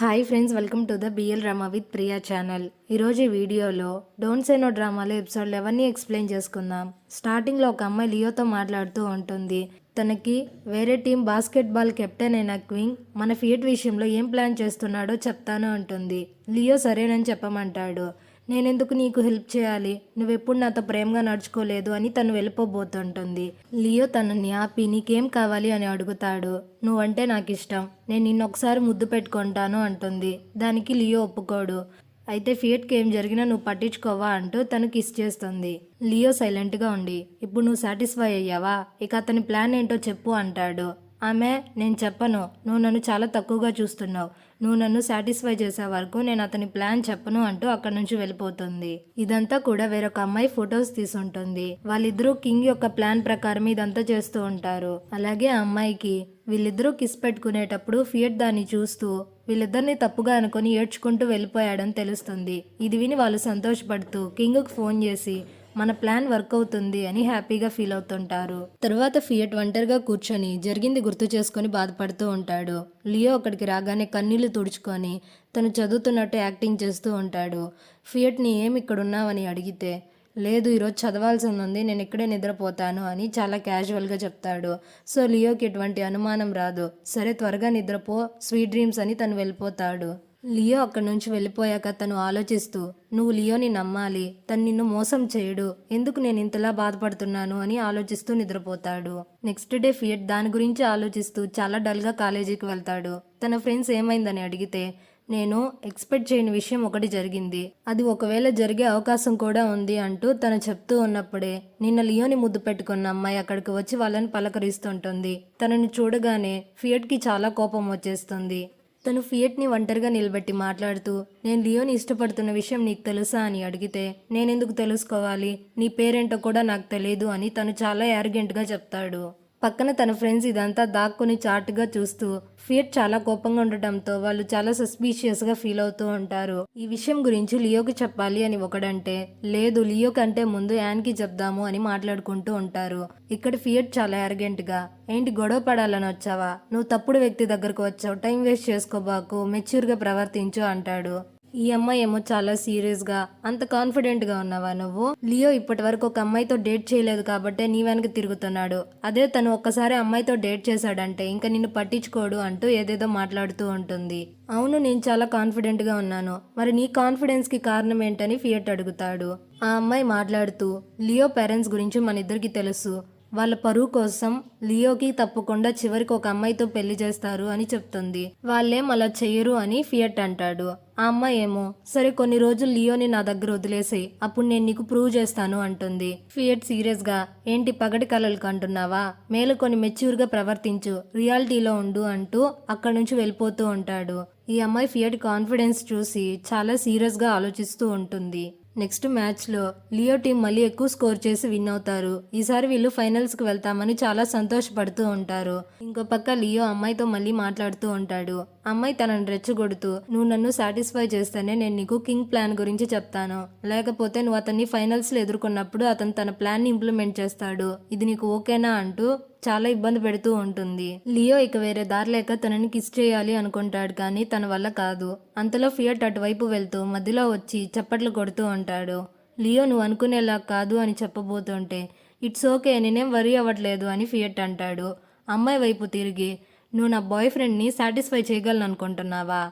Hi friends welcome to the BL drama with Priya channel ఈరోజు వీడియోలో don't say no డ్రామాలో episode లెవెన్ని explain చేసుకుందాం. స్టార్టింగ్లో ఒక అమ్మాయి లియోతో మాట్లాడుతూ ఉంటుంది. తనకి వేరే టీం బాస్కెట్బాల్ కెప్టెన్ అయిన క్వింగ్ మన ఫియట్ విషయంలో ఏం ప్లాన్ చేస్తున్నాడో చెప్తాను అంటుంది. లియో సరేనని చెప్పమంటాడు. నేనెందుకు నీకు హెల్ప్ చేయాలి? నువ్వెప్పుడు నాతో ప్రేమగా నడుచుకోలేదు అని తను వెళ్ళిపోబోతుంటుంది. లియో తనని ఆపి నీకేం కావాలి? అని అడుగుతాడు. నువ్వంటే నాకు ఇష్టం నేను నిన్నొకసారి ముద్దు పెట్టుకుంటాను అంటుంది. దానికి లియో ఒప్పుకోడు. అయితే ఫియట్కి ఏం జరిగినా నువ్వు పట్టించుకోవా? అంటూ తను కిస్ చేస్తుంది. లియో సైలెంట్గా ఉండి ఇప్పుడు నువ్వు సాటిస్ఫై అయ్యావా? ఇక అతని ప్లాన్ ఏంటో చెప్పు అంటాడు. ఆమె నేను చెప్పను. నువ్వు నన్ను చాలా తక్కువగా చూస్తున్నావు. నువ్వు నన్ను సాటిస్ఫై చేసే వరకు నేను అతని ప్లాన్ చెప్పను అంటూ అక్కడి నుంచి వెళ్ళిపోతుంది. ఇదంతా కూడా వేరొక అమ్మాయి ఫొటోస్ తీసుంటుంది. వాళ్ళిద్దరూ కింగ్ యొక్క ప్లాన్ ప్రకారం ఇదంతా చేస్తూ ఉంటారు. అలాగే ఆ అమ్మాయికి వీళ్ళిద్దరూ కిస్ పెట్టుకునేటప్పుడు ఫియట్ దాన్ని చూస్తూ వీళ్ళిద్దరిని తప్పుగా అనుకొని ఏడ్చుకుంటూ వెళ్ళిపోయాడని తెలుస్తుంది. ఇది విని వాళ్ళు సంతోషపడుతూ కింగ్కు ఫోన్ చేసి మన ప్లాన్ వర్క్ అవుతుంది అని హ్యాపీగా ఫీల్ అవుతుంటారు. తర్వాత ఫియట్ ఒంటరిగా కూర్చొని జరిగింది గుర్తు చేసుకొని బాధపడుతూ ఉంటాడు. లియో అక్కడికి రాగానే కన్నీళ్ళు తుడుచుకొని తను చదువుతున్నట్టు యాక్టింగ్ చేస్తూ ఉంటాడు. ఫియట్ని ఏమి ఇక్కడ ఉన్నావని అడిగితే లేదు ఈరోజు చదవాల్సి ఉంది నేను ఇక్కడే నిద్రపోతాను అని చాలా క్యాజువల్గా చెప్తాడు. సో లియోకి ఎటువంటి అనుమానం రాదు. సరే త్వరగా నిద్రపో స్వీట్ డ్రీమ్స్ అని తను వెళ్ళిపోతాడు. లియో అక్కడి నుంచి వెళ్ళిపోయాక తను ఆలోచిస్తూ నువ్వు లియోని నమ్మాలి. తను నిన్ను మోసం చేయడు. ఎందుకు నేను ఇంతలా బాధపడుతున్నాను? అని ఆలోచిస్తూ నిద్రపోతాడు. నెక్స్ట్ డే ఫియట్ దాని గురించి ఆలోచిస్తూ చాలా డల్గా కాలేజీకి వెళ్తాడు. తన ఫ్రెండ్స్ ఏమైందని అడిగితే నేను ఎక్స్పెక్ట్ చేయని విషయం ఒకటి జరిగింది. అది ఒకవేళ జరిగే అవకాశం కూడా ఉంది అంటూ తను చెప్తూ ఉన్నప్పుడే నిన్న లియోని ముద్దు పెట్టుకున్న అమ్మాయి అక్కడికి వచ్చి వాళ్ళని పలకరిస్తుంటుంది. తనని చూడగానే ఫియట్కి చాలా కోపం వచ్చేస్తుంది. తను ఫియట్ని ఒంటరిగా నిలబెట్టి మాట్లాడుతూ నేను లియోని ఇష్టపడుతున్న విషయం నీకు తెలుసా? అని అడిగితే నేనెందుకు తెలుసుకోవాలి? నీ పేరేంటో కూడా నాకు తెలియదు అని తను చాలా యారగెంట్గా చెప్తాడు. పక్కన తన ఫ్రెండ్స్ ఇదంతా దాక్కుని చాటుగా చూస్తూ ఫియట్ చాలా కోపంగా ఉండటంతో వాళ్ళు చాలా సస్పీషియస్గా ఫీల్ అవుతూ ఉంటారు. ఈ విషయం గురించి లియోకి చెప్పాలి అని ఒకడంటే లేదు లియో కంటే ముందు యాన్కి చెప్దాము అని మాట్లాడుకుంటూ ఉంటారు. ఇక్కడ ఫియట్ చాలా అరగెంట్గా ఏంటి గొడవ పడాలని వచ్చావా? నువ్వు తప్పుడు వ్యక్తి దగ్గరకు వచ్చావు టైం వేస్ట్ చేసుకోబాకు మెచ్యూర్గా ప్రవర్తించు అంటాడు. ఈ అమ్మాయి ఏమో చాలా సీరియస్గా అంత కాన్ఫిడెంట్గా ఉన్నావా నువ్వు? లియో ఇప్పటి వరకు ఒక అమ్మాయితో డేట్ చేయలేదు కాబట్టే నీ వెనక తిరుగుతున్నాడు. అదే తను ఒక్కసారి అమ్మాయితో డేట్ చేశాడంటే ఇంకా నిన్ను పట్టించుకోడు అంటూ ఏదేదో మాట్లాడుతూ ఉంటుంది. అవును నేను చాలా కాన్ఫిడెంట్గా ఉన్నాను. మరి నీ కాన్ఫిడెన్స్కి కారణం ఏంటని ఫియట్ అడుగుతాడు. ఆ అమ్మాయి మాట్లాడుతూ లియో పేరెంట్స్ గురించి మన ఇద్దరికి తెలుసు. వాళ్ళ పరువు కోసం లియోకి తప్పకుండా చివరికి ఒక అమ్మాయితో పెళ్ళి చేస్తారు అని చెప్తుంది. వాళ్ళేం అలా చేయరు అని ఫియట్ అంటాడు. ఆ అమ్మాయి ఏమో సరే కొన్ని రోజులు లియోని నా దగ్గర వదిలేసి అప్పుడు నేను నీకు ప్రూవ్ చేస్తాను అంటుంది. ఫియట్ సీరియస్గా ఏంటి పగటి కలలు అంటున్నావా మేలుకొని మెచ్యూర్గా ప్రవర్తించు రియాలిటీలో ఉండు అంటూ అక్కడి నుంచి వెళ్ళిపోతూ ఉంటాడు. ఈ అమ్మాయి ఫియట్ కాన్ఫిడెన్స్ చూసి చాలా సీరియస్గా ఆలోచిస్తూ ఉంటుంది. నెక్స్ట్ మ్యాచ్లో లియో టీం మళ్ళీ ఎక్కువ స్కోర్ చేసి విన్ అవుతారు. ఈసారి వీళ్ళు ఫైనల్స్కి వెళ్తామని చాలా సంతోషపడుతూ ఉంటారు. ఇంకో పక్క లియో అమ్మాయితో మళ్ళీ మాట్లాడుతూ ఉంటాడు. అమ్మాయి తనను రెచ్చగొడుతూ నువ్వు నన్ను సాటిస్ఫై చేస్తేనే నేను నీకు కింగ్ ప్లాన్ గురించి చెప్తాను. లేకపోతే నువ్వు అతన్ని ఫైనల్స్లో ఎదుర్కొన్నప్పుడు అతను తన ప్లాన్ని ఇంప్లిమెంట్ చేస్తాడు. ఇది నీకు ఓకేనా? అంటూ చాలా ఇబ్బంది పెడుతూ ఉంటుంది. లియో ఇక వేరే దారి లేక తనని కిస్ చేయాలి అనుకుంటాడు కానీ తన వల్ల కాదు. అంతలో ఫియట్ అటువైపు వెళ్తూ మధ్యలో వచ్చి చప్పట్లు కొడుతూ ఉంటాడు. లియో నువ్వు అనుకునేలా కాదు అని చెప్పబోతుంటే ఇట్స్ ఓకే నేనేం వరీ అవ్వట్లేదు అని ఫియట్ అంటాడు. అమ్మాయి వైపు తిరిగి నువ్వు నా బాయ్ ఫ్రెండ్ని సాటిస్ఫై చేయగలను అనుకుంటున్నావా?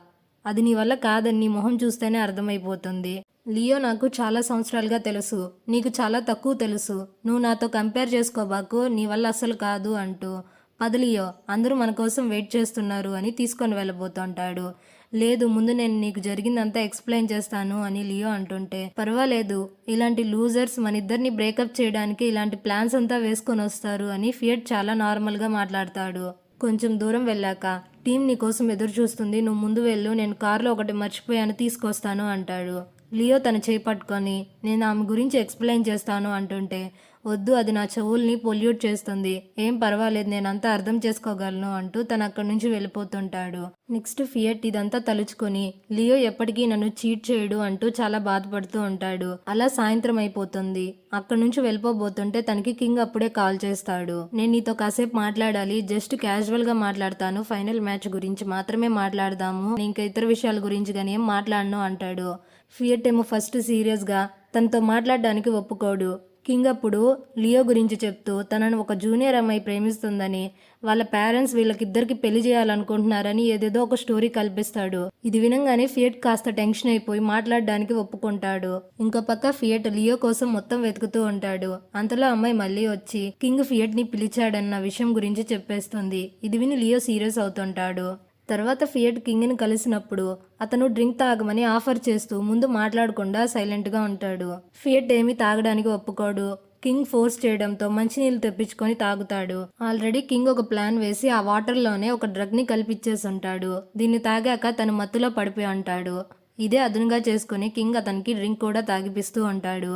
అది నీ వల్ల కాదని నీ మొహం చూస్తేనే అర్థమైపోతుంది. లియో నాకు చాలా సంవత్సరాలుగా తెలుసు. నీకు చాలా తక్కువ తెలుసు. నువ్వు నాతో కంపేర్ చేసుకోబాకు నీ వల్ల అస్సలు కాదు అంటూ. పదలియో అందరూ మన కోసం వెయిట్ చేస్తున్నారు అని తీసుకొని వెళ్ళబోతుంటాడు. లేదు ముందు నేను నీకు జరిగిందంతా ఎక్స్ప్లెయిన్ చేస్తాను అని లియో అంటుంటే. పర్వాలేదు ఇలాంటి లూజర్స్ మన ఇద్దరిని బ్రేకప్ చేయడానికి ఇలాంటి ప్లాన్స్ అంతా వేసుకొని వస్తారు అని ఫియట్ చాలా నార్మల్గా మాట్లాడతాడు. కొంచెం దూరం వెళ్ళాక టీం నీ కోసం ఎదురు చూస్తుంది నువ్వు ముందు వెళ్ళు నేను కారులో ఒకటి మర్చిపోయాను తీసుకొస్తాను అంటాడు. లియో తన చేపట్టుకొని నేను ఆమె గురించి ఎక్స్ప్లెయిన్ చేస్తాను అంటుంటే వద్దు అది నా చెవుల్ని పొల్యూట్ చేస్తుంది. ఏం పర్వాలేదు నేనంతా అర్థం చేసుకోగలను అంటూ తను అక్కడి నుంచి వెళ్ళిపోతుంటాడు. నెక్స్ట్ ఫియట్ ఇదంతా తలుచుకొని లియో ఎప్పటికీ నన్ను చీట్ చేయడు అంటూ చాలా బాధపడుతూ ఉంటాడు. అలా సాయంత్రం అయిపోతుంది. అక్కడి నుంచి వెళ్ళిపోబోతుంటే తనకి కింగ్ అప్పుడే కాల్ చేస్తాడు. నేను నీతో కాసేపు మాట్లాడాలి జస్ట్ క్యాజువల్గా మాట్లాడతాను ఫైనల్ మ్యాచ్ గురించి మాత్రమే మాట్లాడదాము ఇంకా ఇతర విషయాల గురించి కానీ ఏం మాట్లాడను అంటాడు. ఫియట్ ఏమో ఫస్ట్ సీరియస్గా తనతో మాట్లాడడానికి ఒప్పుకోడు. కింగ్ అప్పుడు లియో గురించి చెప్తూ తనను ఒక జూనియర్ అమ్మాయి ప్రేమిస్తుందని వాళ్ళ పేరెంట్స్ వీళ్ళకిద్దరికి పెళ్ళి చేయాలనుకుంటున్నారని ఏదేదో ఒక స్టోరీ కల్పిస్తాడు. ఇది వినంగానే ఫియట్ కాస్త టెన్షన్ అయిపోయి మాట్లాడడానికి ఒప్పుకుంటాడు. ఇంకో పక్క ఫియట్ లియో కోసం మొత్తం వెతుకుతూ ఉంటాడు. అంతలో అమ్మాయి మళ్ళీ వచ్చి కింగ్ ఫియట్ని పిలిచాడన్న విషయం గురించి చెప్పేస్తుంది. ఇది విని లియో సీరియస్ అవుతుంటాడు. తర్వాత ఫియట్ కింగ్ని కలిసినప్పుడు అతను డ్రింక్ తాగమని ఆఫర్ చేస్తూ ముందు మాట్లాడకుండా సైలెంట్గా ఉంటాడు. ఫియట్ ఏమీ తాగడానికి ఒప్పుకోడు. కింగ్ ఫోర్స్ చేయడంతో మంచినీళ్ళు తెప్పించుకొని తాగుతాడు. ఆల్రెడీ కింగ్ ఒక ప్లాన్ వేసి ఆ వాటర్లోనే ఒక డ్రగ్ని కల్పించేసి ఉంటాడు దీన్ని తాగాక తను మత్తులో పడిపోయి ఉంటాడు. ఇదే అదునుగా చేసుకుని కింగ్ అతనికి డ్రింక్ కూడా తాగిపిస్తూ ఉంటాడు.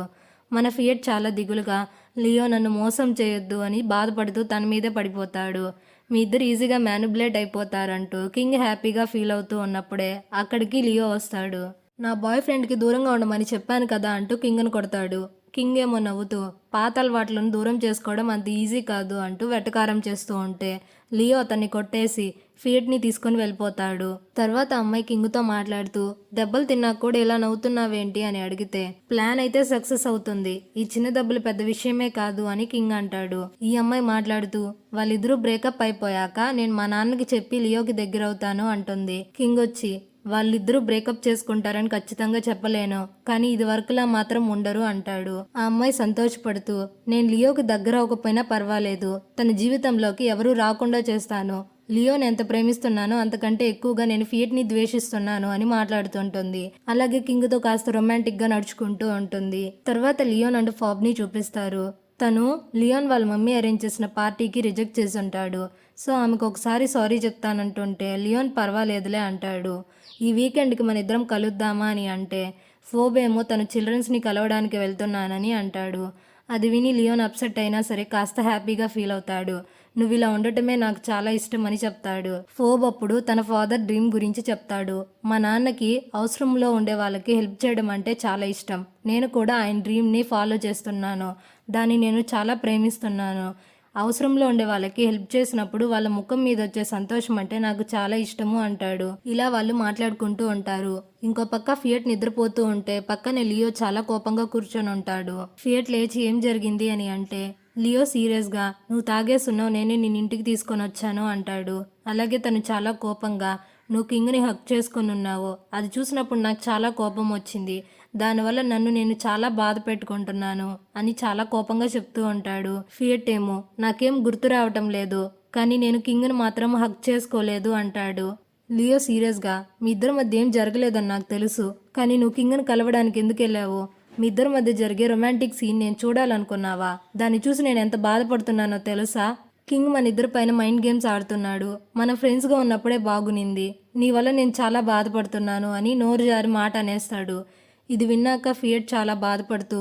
మన ఫియట్ చాలా దిగులుగా లియో నన్ను మోసం చేయొద్దు అని బాధపడుతూ తన మీదే పడిపోతాడు. మీ ఇద్దరు ఈజీగా మ్యానిపులేట్ అయిపోతారంటూ కింగ్ హ్యాపీగా ఫీల్ అవుతూ ఉన్నప్పుడే అక్కడికి లియో వస్తాడు. నా బాయ్ ఫ్రెండ్కి దూరంగా ఉండమని చెప్పాను కదా అంటూ కింగ్ను కొడతాడు. కింగ్ ఏమో నవ్వుతూ పాత అలవాట్లను దూరం చేసుకోవడం అంత ఈజీ కాదు అంటూ వెటకారం చేస్తూ ఉంటే లియో అతన్ని కొట్టేసి ఫీడ్ని తీసుకొని వెళ్ళిపోతాడు. తర్వాత అమ్మాయి కింగ్తో మాట్లాడుతూ దెబ్బలు తిన్నాక కూడా ఇలా నవ్వుతున్నావేంటి? అని అడిగితే ప్లాన్ అయితే సక్సెస్ అవుతుంది. ఈ చిన్న దెబ్బలు పెద్ద విషయమే కాదు అని కింగ్ అంటాడు. ఈ అమ్మాయి మాట్లాడుతూ వాళ్ళిద్దరూ బ్రేకప్ అయిపోయాక నేను మా నాన్నకి చెప్పి లియోకి దగ్గర అవుతాను అంటుంది. కింగ్ వచ్చి వాళ్ళిద్దరూ బ్రేకప్ చేసుకుంటారని ఖచ్చితంగా చెప్పలేను కానీ ఇది వరకులా మాత్రం ఉండరు అంటాడు. ఆ అమ్మాయి సంతోషపడుతూ నేను లియోకి దగ్గర అవ్వకపోయినా పర్వాలేదు. తన జీవితంలోకి ఎవరూ రాకుండా చేస్తాను. లియోని ఎంత ప్రేమిస్తున్నానో అంతకంటే ఎక్కువగా నేను ఫియట్ని ద్వేషిస్తున్నాను అని మాట్లాడుతుంటుంది. అలాగే కింగ్తో కాస్త రొమాంటిక్గా నడుచుకుంటూ ఉంటుంది. తర్వాత లియోన్ అండ్ ఫాబ్ని చూపిస్తారు. తను లియోన్ వాళ్ళ మమ్మీ అరేంజ్ చేసిన పార్టీకి రిజెక్ట్ చేసి ఉంటాడు సో ఆమెకు ఒకసారి సారీ చెప్తానంటుంటే లియోన్ పర్వాలేదులే అంటాడు. ఈ వీకెండ్కి మన ఇద్దరం కలుద్దామా అని అంటే ఫోబేమో తను చిల్డ్రన్స్ని కలవడానికి వెళ్తున్నానని అంటాడు. అది విని లియోన్ అప్సెట్ అయినా సరే కాస్త హ్యాపీగా ఫీల్ అవుతాడు. నువ్వు ఇలా ఉండటమే నాకు చాలా ఇష్టం అని చెప్తాడు. ఫోబ్ అప్పుడు తన ఫాదర్ డ్రీమ్ గురించి చెప్తాడు. మా నాన్నకి అవసరంలో ఉండే వాళ్ళకి హెల్ప్ చేయడం అంటే చాలా ఇష్టం. నేను కూడా ఆయన డ్రీమ్ని ఫాలో చేస్తున్నాను. దాన్ని నేను చాలా ప్రేమిస్తున్నాను. అవసరంలో ఉండే వాళ్ళకి హెల్ప్ చేసినప్పుడు వాళ్ళ ముఖం మీద వచ్చే సంతోషం అంటే నాకు చాలా ఇష్టము అంటాడు. ఇలా వాళ్ళు మాట్లాడుకుంటూ ఉంటారు. ఇంకో పక్క ఫియట్ నిద్రపోతూ ఉంటే పక్కనే లియో చాలా కోపంగా కూర్చొని ఉంటాడు. ఫియట్ లేచి ఏం జరిగింది అని అంటే లియో సీరియస్గా నువ్వు తాగేస్తున్నావు నేనే నేను ఇంటికి తీసుకొని వచ్చాను అంటాడు. అలాగే తను చాలా కోపంగా నువ్వు కింగ్ని హక్ చేసుకొని ఉన్నావు అది చూసినప్పుడు నాకు చాలా కోపం వచ్చింది. దానివల్ల నన్ను నేను చాలా బాధ పెట్టుకుంటున్నాను అని చాలా కోపంగా చెప్తూ ఉంటాడు. ఫియట్ ఏమో నాకేం గుర్తు రావటం లేదు. కానీ నేను కింగ్ని మాత్రం హక్ చేసుకోలేదు అంటాడు. లియో సీరియస్గా మీ ఇద్దరి మధ్య ఏం జరగలేదని నాకు తెలుసు. కానీ నువ్వు కింగ్ని కలవడానికి ఎందుకు వెళ్ళావు? మీ ఇద్దరి మధ్య జరిగే రొమాంటిక్ సీన్ నేను చూడాలనుకున్నావా? దాన్ని చూసి నేను ఎంత బాధపడుతున్నానో తెలుసా? కింగ్ మన ఇద్దరి పైన మైండ్ గేమ్స్ ఆడుతున్నాడు. మన ఫ్రెండ్స్గా ఉన్నప్పుడే బాగునింది. నీ వల్ల నేను చాలా బాధపడుతున్నాను అని నోరు జారి మాట అనేస్తాడు. ఇది విన్నాక ఫియట్ చాలా బాధపడుతూ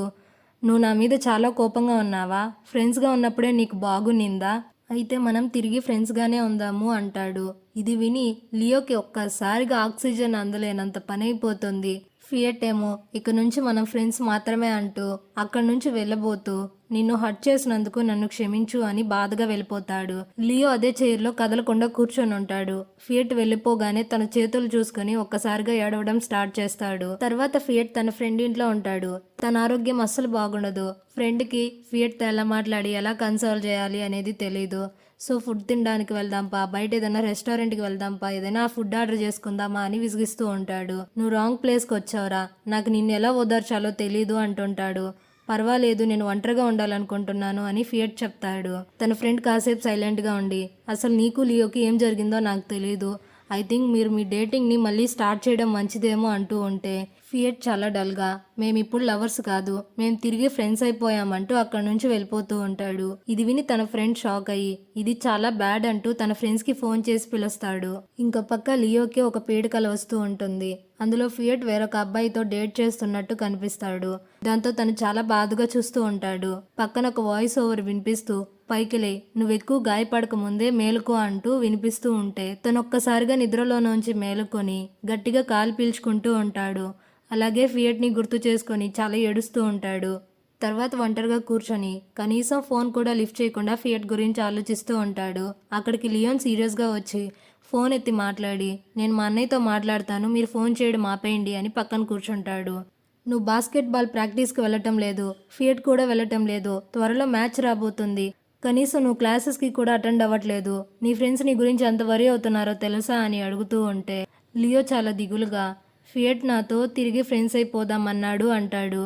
నువ్వు నా మీద చాలా కోపంగా ఉన్నావా? ఫ్రెండ్స్గా ఉన్నప్పుడే నీకు బాగునిందా? అయితే మనం తిరిగి ఫ్రెండ్స్గానే ఉందాము అంటాడు. ఇది విని లియోకి ఒక్కసారిగా ఆక్సిజన్ అందలేనంత పని అయిపోతుంది ఫియట్ ఏమో ఇక నుంచి మనం ఫ్రెండ్స్ మాత్రమే అంటూ అక్కడి నుంచి వెళ్ళబోతూ నిన్ను హట్ చేసినందుకు నన్ను క్షమించు అని బాధగా వెళ్ళిపోతాడు. లియో అదే చైర్లో కదలకుండా కూర్చొని ఉంటాడు. ఫియట్ వెళ్ళిపోగానే తన చేతులు చూసుకుని ఒక్కసారిగా ఏడవడం స్టార్ట్ చేస్తాడు. తర్వాత ఫియట్ తన ఫ్రెండ్ ఇంట్లో ఉంటాడు. తన ఆరోగ్యం అస్సలు బాగుండదు. ఫ్రెండ్కి ఫియట్తో ఎలా మాట్లాడి ఎలా కన్సోల్ చేయాలి అనేది తెలీదు. సో ఫుడ్ తినడానికి వెళ్దాంపా బయట ఏదైనా రెస్టారెంట్కి వెళ్దాంపా ఏదైనా ఫుడ్ ఆర్డర్ చేసుకుందామా అని విసిగిస్తూ ఉంటాడు. నువ్వు రాంగ్ ప్లేస్కి వచ్చావురా. నాకు నిన్ను ఎలా ఓదార్చాలో తెలీదు అంటుంటాడు. పర్వాలేదు నేను ఒంటరిగా ఉండాలనుకుంటున్నాను అని ఫియట్ చెప్తాడు. తన ఫ్రెండ్ కాసేపు సైలెంట్గా ఉండి అసలు నీకు లియోకి ఏం జరిగిందో నాకు తెలియదు ఐ థింక్ మీరు మీ డేటింగ్ని మళ్ళీ స్టార్ట్ చేయడం మంచిదేమో అంటూ ఉంటే ఫియట్ చాలా డల్గా మేమిప్పుడు లవర్స్ కాదు. మేము తిరిగి ఫ్రెండ్స్ అయిపోయామంటూ అక్కడి నుంచి వెళ్ళిపోతూ ఉంటాడు. ఇది విని తన ఫ్రెండ్ షాక్ అయ్యి ఇది చాలా బ్యాడ్ అంటూ తన ఫ్రెండ్స్కి ఫోన్ చేసి పిలుస్తాడు. ఇంకో పక్క లియోకి ఒక పీడకల వస్తూ ఉంటుంది. అందులో ఫియట్ వేరొక అబ్బాయితో డేట్ చేస్తున్నట్టు కనిపిస్తాడు. దాంతో తను చాలా బాధగా చూస్తూ ఉంటాడు. పక్కన ఒక వాయిస్ ఓవర్ వినిపిస్తూ పైకిలే నువ్వెక్కువ గాయపడక ముందే మేలుకో అంటూ వినిపిస్తూ ఉంటే తను ఒక్కసారిగా నిద్రలోనుంచి మేలుకొని గట్టిగా కాలు పీల్చుకుంటూ ఉంటాడు. అలాగే ఫియట్ని గుర్తు చేసుకొని చాలా ఏడుస్తూ ఉంటాడు. తర్వాత ఒంటరిగా కూర్చొని కనీసం ఫోన్ కూడా లిఫ్ట్ చేయకుండా ఫియట్ గురించి ఆలోచిస్తూ ఉంటాడు. అక్కడికి లియోన్ సీరియస్గా వచ్చి ఫోన్ ఎత్తి మాట్లాడి నేను మా అన్నయ్యతో మాట్లాడతాను మీరు ఫోన్ చేయడం ఆపేయండి అని పక్కన కూర్చుంటాడు. నువ్వు బాస్కెట్బాల్ ప్రాక్టీస్కి వెళ్ళటం లేదు ఫియట్ కూడా వెళ్ళటం లేదు త్వరలో మ్యాచ్ రాబోతుంది. కనీసం నువ్వు క్లాసెస్కి కూడా అటెండ్ అవ్వట్లేదు. నీ ఫ్రెండ్స్ నీ గురించి ఎంత వరి అవుతున్నారో తెలుసా? అని అడుగుతూ ఉంటే లియో చాలా దిగులుగా ఫియట్ నాతో తిరిగి ఫ్రెండ్స్ అయిపోదామన్నాడు అంటాడు.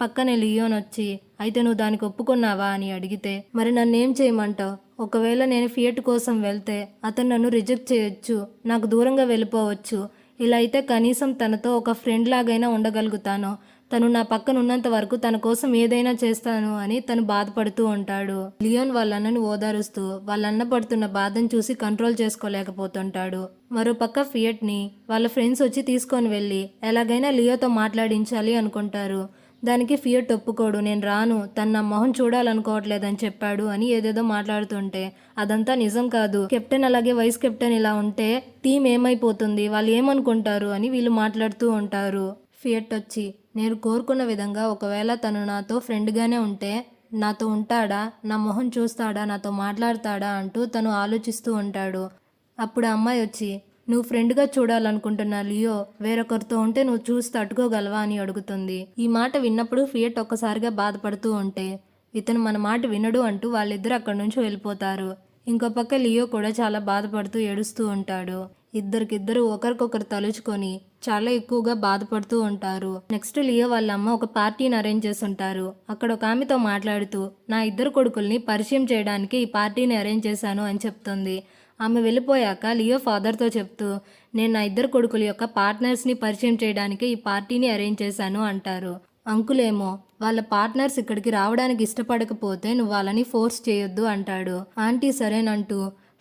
పక్కనే లియోన్ వచ్చి అయితే నువ్వు దానికి ఒప్పుకున్నావా? అని అడిగితే మరి నన్నేం చేయమంటావు? ఒకవేళ నేను ఫియట్ కోసం వెళ్తే అతను నన్ను రిజెక్ట్ చేయొచ్చు నాకు దూరంగా వెళ్ళిపోవచ్చు. ఇలా అయితే కనీసం తనతో ఒక ఫ్రెండ్ లాగైనా ఉండగలుగుతాను. తను నా పక్కన ఉన్నంత వరకు తన కోసం ఏదైనా చేస్తాను అని తను బాధపడుతూ ఉంటాడు. లియోన్ వాళ్ళ అన్నని ఓదారుస్తూ వాళ్ళ అన్న పడుతున్న బాధను చూసి కంట్రోల్ చేసుకోలేకపోతుంటాడు. మరో పక్క వాళ్ళ ఫ్రెండ్స్ వచ్చి తీసుకొని వెళ్ళి ఎలాగైనా లియోతో మాట్లాడించాలి అనుకుంటారు. దానికి ఫియట్ ఒప్పుకోడు నేను రాను తన నా మొహం చూడాలనుకోవట్లేదని చెప్పాడు అని ఏదేదో మాట్లాడుతుంటే అదంతా నిజం కాదు. కెప్టెన్ అలాగే వైస్ కెప్టెన్ ఇలా ఉంటే టీం ఏమైపోతుంది వాళ్ళు ఏమనుకుంటారు అని వీళ్ళు మాట్లాడుతూ ఉంటారు. ఫియట్ వచ్చి నేను కోరుకున్న విధంగా ఒకవేళ తను నాతో ఫ్రెండ్గానే ఉంటే నాతో ఉంటాడా నా మొహం చూస్తాడా నాతో మాట్లాడతాడా అంటూ తను ఆలోచిస్తూ ఉంటాడు. అప్పుడు అమ్మాయి వచ్చి నువ్వు ఫ్రెండ్గా చూడాలనుకుంటున్న లియో వేరొకరితో ఉంటే నువ్వు చూసి తట్టుకోగలవా అని అడుగుతుంది. ఈ మాట విన్నప్పుడు ఫియట్ ఒక్కసారిగా బాధపడుతూ ఉంటే ఇతను మన మాట వినడు అంటూ వాళ్ళిద్దరు అక్కడి నుంచి వెళ్ళిపోతారు. ఇంకో పక్క లియో కూడా చాలా బాధపడుతూ ఏడుస్తూ ఉంటాడు. ఇద్దరికిద్దరు ఒకరికొకరు తలుచుకొని చాలా ఎక్కువగా బాధపడుతూ ఉంటారు. నెక్స్ట్ లియో వాళ్ళ అమ్మ ఒక పార్టీని అరేంజ్ చేసి ఉంటారు అక్కడ ఒక ఆమెతో మాట్లాడుతూ నా ఇద్దరు కొడుకుల్ని పరిచయం చేయడానికి ఈ పార్టీని అరేంజ్ చేశాను అని చెప్తుంది. ఆమె వెళ్ళిపోయాక లియో ఫాదర్తో చెప్తూ నేను నా ఇద్దరు కొడుకుల యొక్క పార్ట్నర్స్ని పరిచయం చేయడానికి ఈ పార్టీని అరేంజ్ చేశాను అంటారు. అంకులేమో వాళ్ళ పార్ట్నర్స్ ఇక్కడికి రావడానికి ఇష్టపడకపోతే నువ్వు వాళ్ళని ఫోర్స్ చేయొద్దు అంటాడు. ఆంటీ సరేనంటూ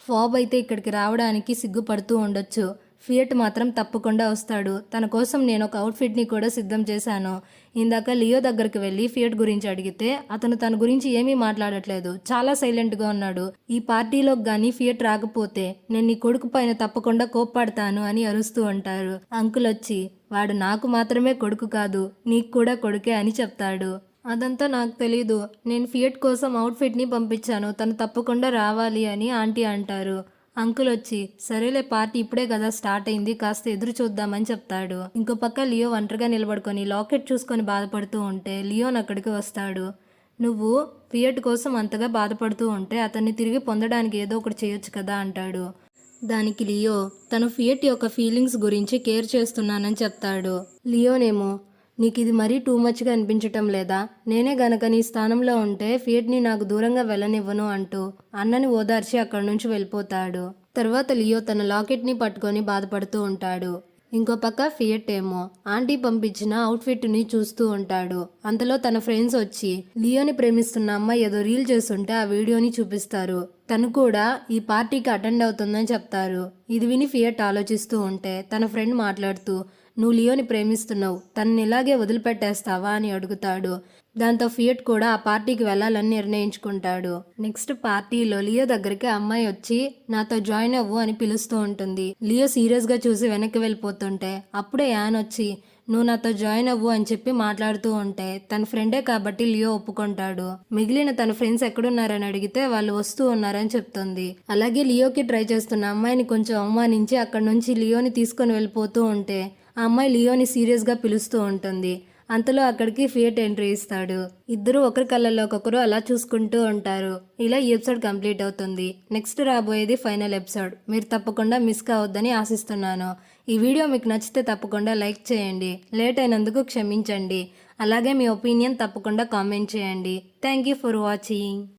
ఫాబ్ అయితే ఇక్కడికి రావడానికి సిగ్గుపడుతూ ఉండొచ్చు. ఫియట్ మాత్రం తప్పకుండా వస్తాడు. తన కోసం నేను ఒక అవుట్ఫిట్ని కూడా సిద్ధం చేశాను. ఇందాక లియో దగ్గరికి వెళ్ళి ఫియట్ గురించి అడిగితే అతను తన గురించి ఏమీ మాట్లాడట్లేదు. చాలా సైలెంట్గా ఉన్నాడు. ఈ పార్టీలో కానీ ఫియట్ రాకపోతే నేను నీ కొడుకు పైన తప్పకుండా కోప్పడతాను అని అరుస్తూ ఉంటారు. అంకుల్ వచ్చి వాడు నాకు మాత్రమే కొడుకు కాదు నీకు కూడా కొడుకే అని చెప్తాడు. అదంతా నాకు తెలీదు. నేను ఫియట్ కోసం అవుట్ఫిట్ని పంపించాను. తను తప్పకుండా రావాలి అని ఆంటీ అంటారు. అంకుల్ వచ్చి సరేలే పార్టీ ఇప్పుడే కదా స్టార్ట్ అయింది కాస్త ఎదురు చూద్దామని చెప్తాడు. ఇంకో పక్క లియో ఒంటరిగా నిలబడుకొని లాకెట్ చూసుకొని బాధపడుతూ ఉంటే లియోన్ అక్కడికి వస్తాడు. నువ్వు ఫియట్ కోసం అంతగా బాధపడుతూ ఉంటే అతన్ని తిరిగి పొందడానికి ఏదో ఒకటి చేయొచ్చు కదా అంటాడు. దానికి లియో తను ఫియట్ యొక్క ఫీలింగ్స్ గురించి కేర్ చేస్తున్నానని చెప్తాడు. లియోనేమో నీకు ఇది మరీ టూ మచ్గా అనిపించటం లేదా? నేనే గనక నీ స్థానంలో ఉంటే ఫియట్ని నాకు దూరంగా వెళ్ళనివ్వను అంటూ అన్నని ఓదార్చి అక్కడి నుంచి వెళ్ళిపోతాడు. తర్వాత లియో తన లాకెట్ని పట్టుకొని బాధపడుతూ ఉంటాడు. ఇంకో పక్క ఫియట్ ఏమో ఆంటీ పంపించిన అవుట్ఫిట్ని చూస్తూ ఉంటాడు. అంతలో తన ఫ్రెండ్స్ వచ్చి లియోని ప్రేమిస్తున్న అమ్మాయి ఏదో రీల్ చేస్తుంటే ఆ వీడియోని చూపిస్తారు. తను కూడా ఈ పార్టీకి అటెండ్ అవుతుందని చెప్తారు. ఇది విని ఫియట్ ఆలోచిస్తూ ఉంటే తన ఫ్రెండ్ మాట్లాడుతూ నువ్వు లియోని ప్రేమిస్తున్నావు తనని ఇలాగే వదిలిపెట్టేస్తావా అని అడుగుతాడు. దాంతో ఫియట్ కూడా ఆ పార్టీకి వెళ్ళాలని నిర్ణయించుకుంటాడు. నెక్స్ట్ పార్టీలో లియో దగ్గరికి అమ్మాయి వచ్చి నాతో జాయిన్ అవ్వు అని పిలుస్తూ ఉంటుంది. లియో సీరియస్గా చూసి వెనక్కి వెళ్ళిపోతుంటే అప్పుడే యాన్ వచ్చి నువ్వు నాతో జాయిన్ అవ్వు అని చెప్పి మాట్లాడుతూ ఉంటే తన ఫ్రెండే కాబట్టి లియో ఒప్పుకుంటాడు. మిగిలిన తన ఫ్రెండ్స్ ఎక్కడున్నారని అడిగితే వాళ్ళు వస్తూ ఉన్నారని చెప్తుంది. అలాగే లియోకి ట్రై చేస్తున్న అమ్మాయిని కొంచెం అవమానించి అక్కడి నుంచి లియోని తీసుకొని వెళ్ళిపోతూ ఉంటే ఆ అమ్మాయి లియోని సీరియస్గా పిలుస్తూ ఉంటుంది. అంతలో అక్కడికి ఫియట్ ఎంట్రీ ఇస్తాడు. ఇద్దరు ఒకరి కళ్ళల్లో ఒకరు అలా చూసుకుంటూ ఉంటారు. ఇలా ఈ ఎపిసోడ్ కంప్లీట్ అవుతుంది. నెక్స్ట్ రాబోయేది ఫైనల్ ఎపిసోడ్. మీరు తప్పకుండా మిస్ కావద్దని ఆశిస్తున్నాను. ఈ వీడియో మీకు నచ్చితే తప్పకుండా లైక్ చేయండి. లేట్ అయినందుకు క్షమించండి. అలాగే మీ ఒపీనియన్ తప్పకుండా కామెంట్ చేయండి. Thank you for watching.